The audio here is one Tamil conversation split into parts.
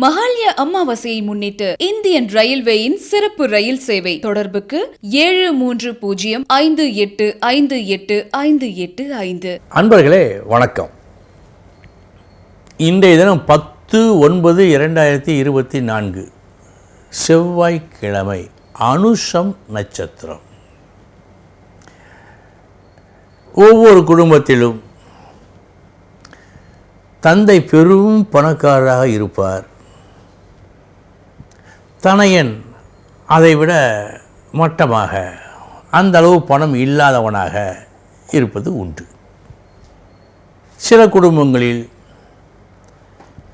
மகாலய அமாவாசையை முன்னிட்டு இந்தியன் ரயில்வேயின் சிறப்பு ரயில் சேவை தொடர்புக்கு ஏழு மூன்று பூஜ்ஜியம் ஐந்து எட்டு ஐந்து எட்டு ஐந்து எட்டு ஐந்து. அன்பர்களே வணக்கம். இன்றைய தினம் பத்து ஒன்பது இரண்டாயிரத்தி இருபத்தி நான்கு. செவ்வாய்க்கிழமை அனுஷம் நட்சத்திரம். ஒவ்வொரு குடும்பத்திலும் தந்தை பெரும் பணக்காரராக இருப்பார். தனையன் அதைவிட மட்டமாக அந்த அளவு பணம் இல்லாதவனாக இருப்பது உண்டு. சில குடும்பங்களில்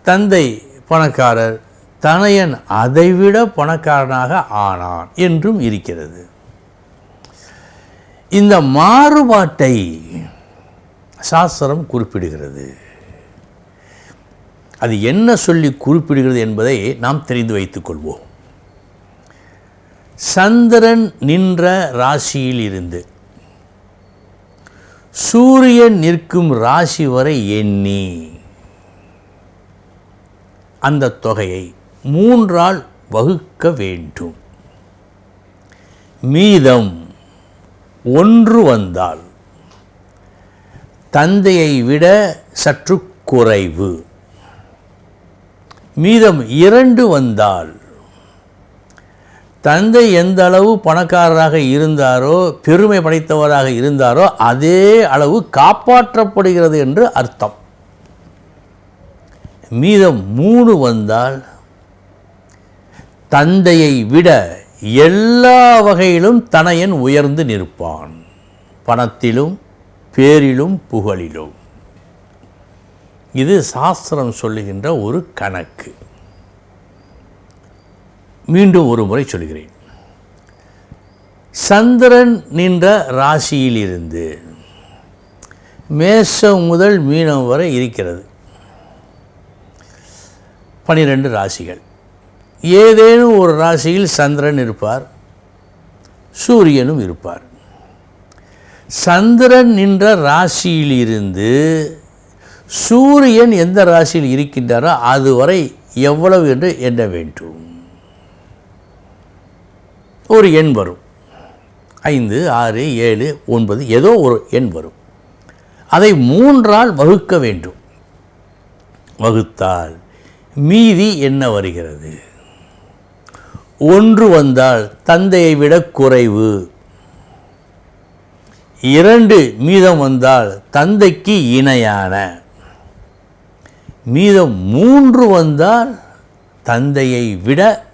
தந்தை பணக்காரர் தனையன் அதைவிட பணக்காரனாக ஆனான் என்றும் இருக்கிறது. இந்த மாறுபாட்டை சாஸ்திரம் குறிப்பிடுகிறது. அது என்ன சொல்லி குறிப்பிடுகிறது என்பதை நாம் தெரிந்து வைத்துக் கொள்வோம். சந்திரன் நின்ற ராசியில் இருந்து சூரியன் நிற்கும் ராசி வரை எண்ணி அந்த தொகையை மூன்றால் வகுக்க வேண்டும். மீதம் ஒன்று வந்தால் தந்தையை விட சற்று குறைவு. மீதம் இரண்டு வந்தால் தந்தை எந்த அளவு பணக்காரராக இருந்தாரோ பெருமை படைத்தவராக இருந்தாரோ அதே அளவு காப்பாற்றப்படுகிறது என்று அர்த்தம். மீதம் மூணு வந்தால் தந்தையை விட எல்லா வகையிலும் தனையன் உயர்ந்து நிற்பான். பணத்திலும் பேரிலும் புகழிலும். இது சாஸ்திரம் சொல்லுகின்ற ஒரு கணக்கு. மீண்டும் ஒரு முறை சொல்கிறேன். சந்திரன் நின்ற ராசியிலிருந்து மேஷம் முதல் மீனம் வரை இருக்கிறது. பனிரெண்டு ராசிகள். ஏதேனும் ஒரு ராசியில் சந்திரன் இருப்பார் சூரியனும் இருப்பார். சந்திரன் நின்ற ராசியிலிருந்து சூரியன் எந்த ராசியில் இருக்கின்றாரோ அதுவரை எவ்வளவு என்று எண்ண வேண்டும். ஒரு எண் வரும். ஐந்து ஆறு ஏழு ஒன்பது ஏதோ ஒரு எண் வரும். அதை மூன்றால் வகுக்க வேண்டும். வகுத்தால் மீதி என்ன வருகிறது? ஒன்று வந்தால் தந்தையை விட குறைவு. இரண்டு மீதம் வந்தால் தந்தைக்கு இணையான. மீதம் மூன்று வந்தால் தந்தையை விட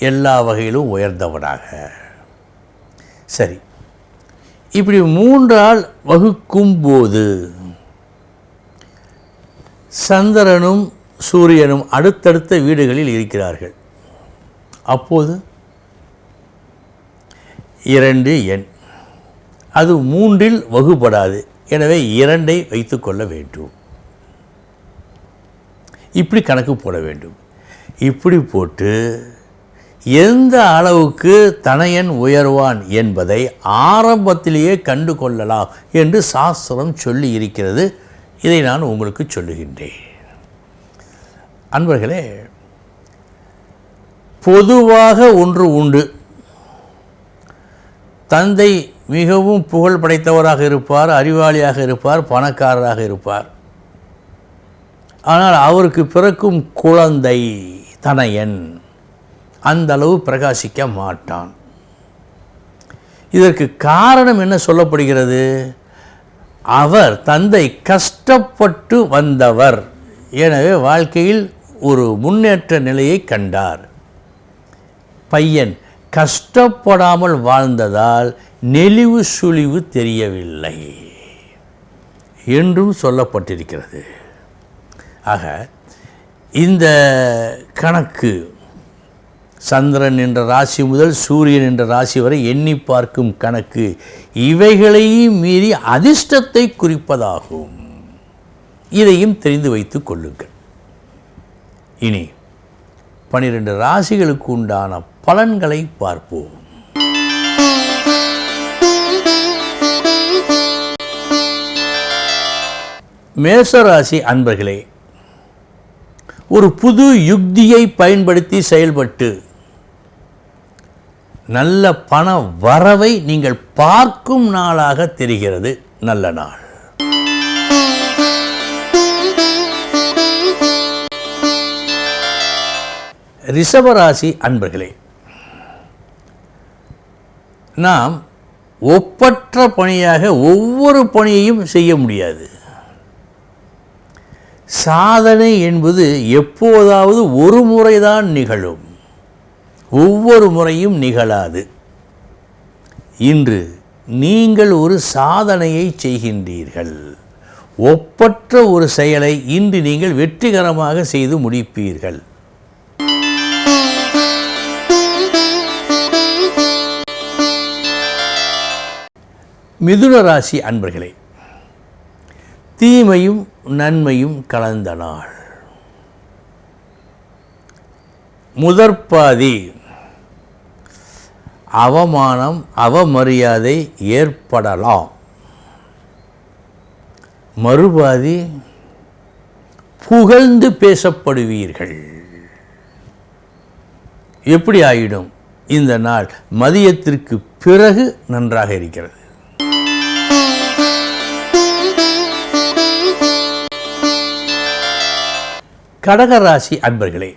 எல்லா வகையிலும் உயர்ந்தவனாக. சரி. இப்படி மூன்றால் வகுக்கும் போது சந்திரனும் சூரியனும் அடுத்தடுத்த வீடுகளில் இருக்கிறார்கள். அப்போது? இரண்டு எண். அது மூன்றில் வகுப்படாது எனவே இரண்டை வைத்துக்கொள்ள வேண்டும். இப்படி கணக்கு போட வேண்டும். இப்படி போட்டு எந்த அளவுக்கு தனையன் உயர்வான் என்பதை ஆரம்பத்திலேயே கண்டு கொள்ளலாம் என்று சாஸ்திரம் சொல்லி இருக்கிறது. இதை நான் உங்களுக்கு சொல்லுகின்றேன். அன்பர்களே பொதுவாக ஒன்று உண்டு. தந்தை மிகவும் புகழ் படைத்தவராக இருப்பார் அறிவாளியாக இருப்பார் பணக்காரராக இருப்பார். ஆனால் அவருக்கு பிறக்கும் குழந்தை தனையன். அந்த அளவு பிரகாசிக்க மாட்டான். இதற்கு காரணம் என்ன சொல்லப்படுகிறது? அவர் தந்தை கஷ்டப்பட்டு வந்தவர். எனவே வாழ்க்கையில் ஒரு முன்னேற்ற நிலையை கண்டார். பையன் கஷ்டப்படாமல் வாழ்ந்ததால் நெளிவு சுழிவு தெரியவில்லை என்றும் சொல்லப்பட்டிருக்கிறது. ஆக இந்த கணக்கு சந்திரன் என்ற ராசி முதல் சூரியன் என்ற ராசி வரை எண்ணி பார்க்கும் கணக்கு. இவைகளையும் மீறி அதிர்ஷ்டத்தை குறிப்பதாகும். இதையும் தெரிந்து வைத்துக் கொள்ளுங்கள். இனி பனிரெண்டு ராசிகளுக்கு உண்டான பலன்களை பார்ப்போம். மேசராசி அன்பர்களே ஒரு புது யுக்தியை பயன்படுத்தி செயல்பட்டு நல்ல பண வரவை நீங்கள் பார்க்கும் நாளாக தெரிகிறது. நல்ல நாள். ரிஷபராசி அன்பர்களே நாம் ஒப்பற்ற பணியாக ஒவ்வொரு பணியையும் செய்ய முடியாது. சாதனை என்பது எப்போதாவது ஒரு முறைதான் நிகழும். ஒவ்வொரு முறையும் நிகழாது. இன்று நீங்கள் ஒரு சாதனையை செய்கின்றீர்கள். ஒப்பற்ற ஒரு செயலை இன்று நீங்கள் வெற்றிகரமாக செய்து முடிப்பீர்கள். மிதுன ராசி அன்பர்களே தீமையும் நன்மையும் கலந்த நாள். முதற்பாதி அவமானம் அவமரியாதை ஏற்படலாம். மறுபாதி புகழ்ந்து பேசப்படுவீர்கள். எப்படி ஆயிடும்? இந்த நாள் மதியத்திற்கு பிறகு நன்றாக இருக்கிறது. கடகராசி அன்பர்களே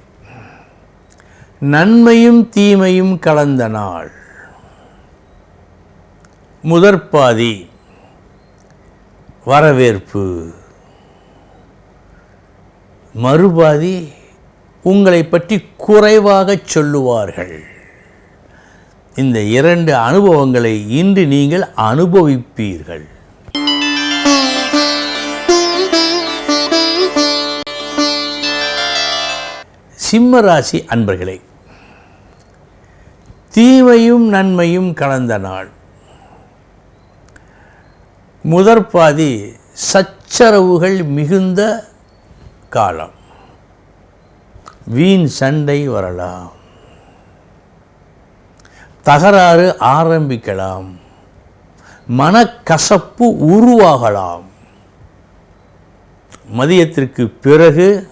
நன்மையும் தீமையும் கலந்த நாள். முதற்பாதி வரவேற்பு. மறுபாதி உங்களை பற்றி குறைவாக சொல்லுவார்கள். இந்த இரண்டு அனுபவங்களை இன்று நீங்கள் அனுபவிப்பீர்கள். சிம்மராசி அன்பர்களே தீமையும் நன்மையும் கலந்த நாள். முதற்பாதி சச்சரவுகள் மிகுந்த காலம். வீண் சண்டை வரலாம். தகராறு ஆரம்பிக்கலாம். மனக்கசப்பு உருவாகலாம். மதியத்திற்கு பிறகு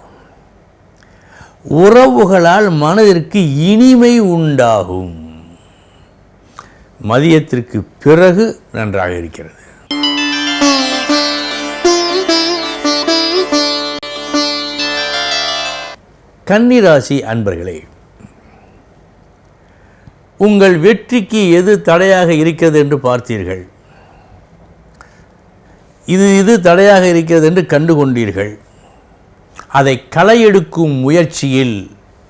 உறவுகளால் மனதிற்கு இனிமை உண்டாகும். மதியத்திற்கு பிறகு நன்றாக இருக்கிறது. கன்னிராசி அன்பர்களே உங்கள் வெற்றிக்கு எது தடையாக இருக்கிறது என்று பார்த்தீர்கள். இது இது தடையாக இருக்கிறது என்று கண்டு கொண்டீர்கள் அதை களையெடுக்கும் முயற்சியில்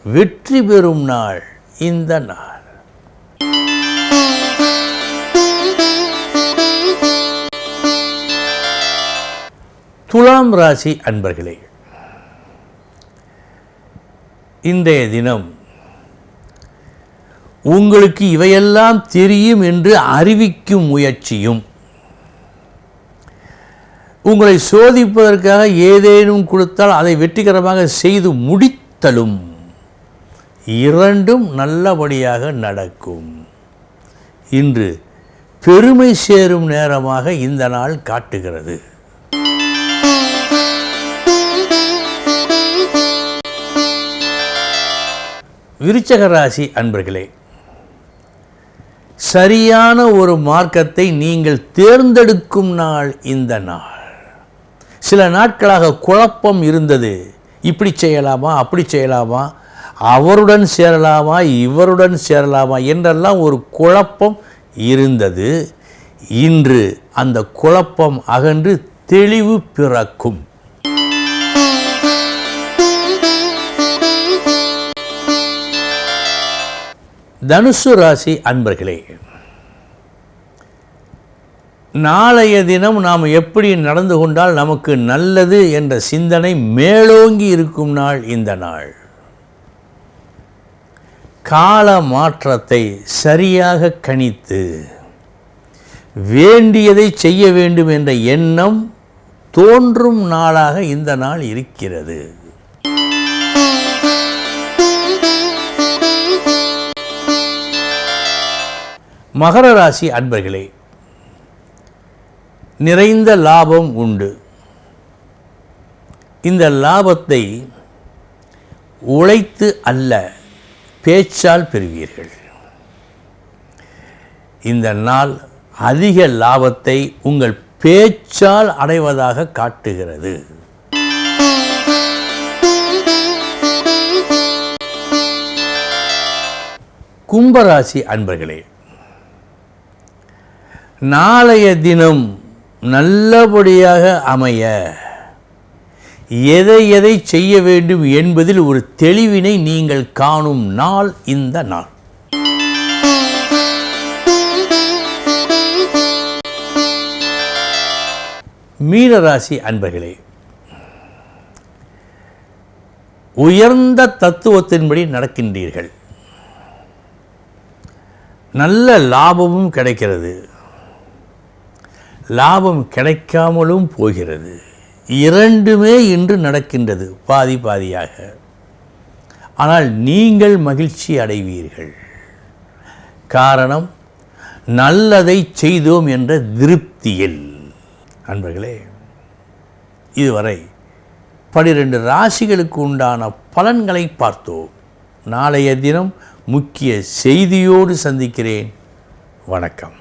வெற்றி பெறும் நாள் இந்த நாள். துலாம் ராசி அன்பர்களே இன்றைய தினம் உங்களுக்கு இவையெல்லாம் தெரியும் என்று அறிவிக்கும் முயற்சியும் உங்களை சோதிப்பதற்காக ஏதேனும் கொடுத்தால் அதை வெற்றிகரமாக செய்து முடித்தலும் இரண்டும் நல்லபடியாக நடக்கும். இன்று பெருமை சேரும் நேரமாக இந்த நாள் காட்டுகிறது. விருச்சக ராசி அன்பர்களே சரியான ஒரு மார்க்கத்தை நீங்கள் தேர்ந்தெடுக்கும் நாள் இந்த நாள். சில நாட்களாக குழப்பம் இருந்தது. இப்படி செய்யலாமா அப்படி செய்யலாமா அவருடன் சேரலாமா இவருடன் சேரலாமா என்றெல்லாம் ஒரு குழப்பம் இருந்தது. இன்று அந்த குழப்பம் அகன்று தெளிவு பிறக்கும். தனுசு ராசி அன்பர்களே நாளைய தினம் நாம் எப்படி நடந்து கொண்டால் நமக்கு நல்லது என்ற சிந்தனை மேலோங்கி இருக்கும் நாள் இந்த நாள். கால மாற்றத்தை சரியாக கணித்து வேண்டியதை செய்ய வேண்டும் என்ற எண்ணம் தோன்றும் நாளாக இந்த நாள் இருக்கிறது. மகர ராசி அன்பர்களே நிறைந்த லாபம் உண்டு. இந்த லாபத்தை உழைத்து அல்ல பேச்சால் பெறுவீர்கள். இந்த நாள் அதிக லாபத்தை உங்கள் பேச்சால் அடைவதாக காட்டுகிறது. கும்பராசி அன்பர்களே நாளைய தினம் நல்லபடியாக அமைய. எதை எதை செய்ய வேண்டும் என்பதில் ஒரு தெளிவினை நீங்கள் காணும் நாள் இந்த நாள். மீனராசி அன்பர்களே உயர்ந்த தத்துவத்தின்படி நடக்கின்றீர்கள். நல்ல லாபமும் கிடைக்கிறது. லாபம் கிடைக்காமலும் போகிறது. இரண்டுமே இன்று நடக்கின்றது பாதி பாதியாக. ஆனால் நீங்கள் மகிழ்ச்சி அடைவீர்கள். காரணம் நல்லதை செய்தோம் என்ற திருப்தியில். அன்பர்களே இதுவரை பனிரெண்டு ராசிகளுக்கு உண்டான பலன்களை பார்த்தோம். நாளைய தினம் முக்கிய செய்தியோடு சந்திக்கிறேன். வணக்கம்.